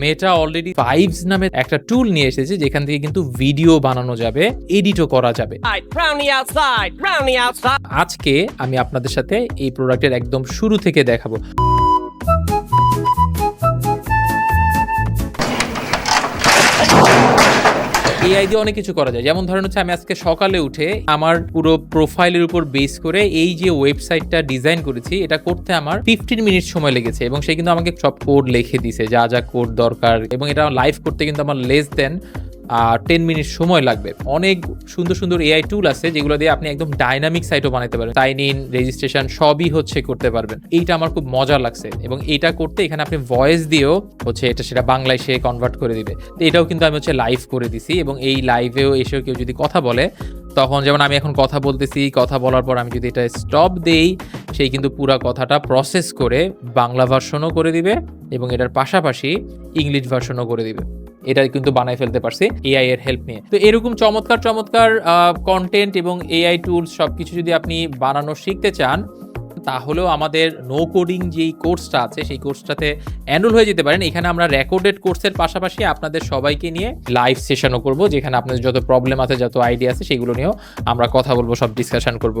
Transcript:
মেটা already fives নামে একটা টুল নিয়ে এসেছে যেখান থেকে কিন্তু ভিডিও বানানো যাবে এডিটও করা যাবে. আজকে আমি আপনাদের সাথে এই প্রোডাক্টের একদম শুরু থেকে দেখাবো এআই দিয়ে অনেক কিছু করা যায়। যেমন ধরেন হচ্ছে আমি আজকে সকালে উঠে আমার পুরো প্রোফাইলের উপর বেস করে এই যে ওয়েবসাইটটা ডিজাইন করেছি, এটা করতে আমার ফিফটিন মিনিট সময় লেগেছে এবং সে কিন্তু আমাকে সব কোড লিখে দিছে, যা যা কোড দরকার এবং এটা লাইভ করতে কিন্তু আমার লেস দেন টেন মিনিট সময় লাগবে। অনেক সুন্দর সুন্দর এআই টুল আছে যেগুলো দিয়ে আপনি একদম ডাইনামিক সাইটও বানাতে পারেন। সাইন ইন রেজিস্ট্রেশন সবই হচ্ছে করতে পারবেন। এইটা আমার খুব মজা লাগছে এবং এইটা করতে এখানে আপনি ভয়েস দিয়েও হচ্ছে এটা সেটা বাংলায় সে কনভার্ট করে দিবে। তো এটাও কিন্তু আমি হচ্ছে লাইভ করে দিছি এবং এই লাইভেও এসেও কেউ যদি কথা বলে, তখন যেমন আমি এখন কথা বলতেছি, কথা বলার পর আমি যদি এটা স্টপ দেই সেই কিন্তু পুরো কথাটা প্রসেস করে বাংলা ভার্সনও করে দিবে এবং এটার পাশাপাশি ইংলিশ ভার্সনও করে দিবে। এটা কিন্তু বানাই ফেলতে পারছি এআই এর হেল্প নিয়ে। তো এরকম চমৎকার চমৎকার কন্টেন্ট এবং এআই টুলস সবকিছু যদি আপনি বানানো শিখতে চান, তাহলেও আমাদের নো কোডিং যেই কোর্সটা আছে, সেই কোর্সটাতে এনরোল হয়ে যেতে পারেন। এখানে আমরা রেকর্ডেড কোর্সের পাশাপাশি আপনাদের সবাইকে নিয়ে লাইভ সেশনও করব, যেখানে আপনাদের যত প্রবলেম আছে, যত আইডিয়া আছে, সেগুলো নিয়েও আমরা কথা বলব, সব ডিসকাশন করব।